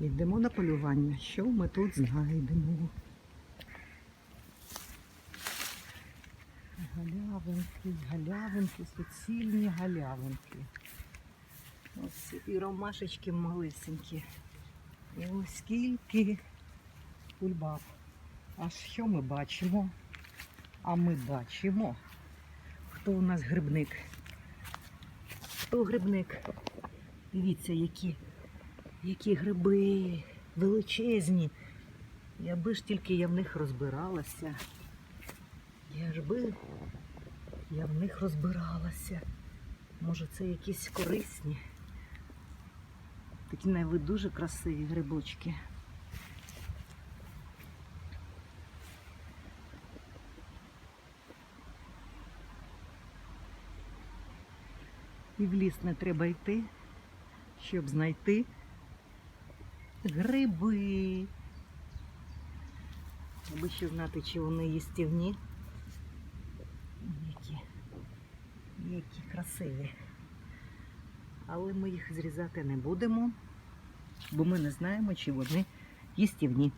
Йдемо на полювання. Що ми тут знайдемо? Галявинки, галявинки, суцільні галявинки. Ось і ромашечки малесенькі. І ось скільки кульбаб. А що ми бачимо? А ми бачимо, хто у нас грибник. Хто грибник? Дивіться, які, які гриби величезні. Якби ж тільки я в них розбиралася. Я ж би я в них розбиралася. Може, це якісь корисні. Такі навіть дуже красиві грибочки. І в ліс не треба йти, щоб знайти гриби. Аби ще знати, чи вони їстівні. Які, які красиві. Але ми їх зрізати не будемо, бо ми не знаємо, чи вони їстівні.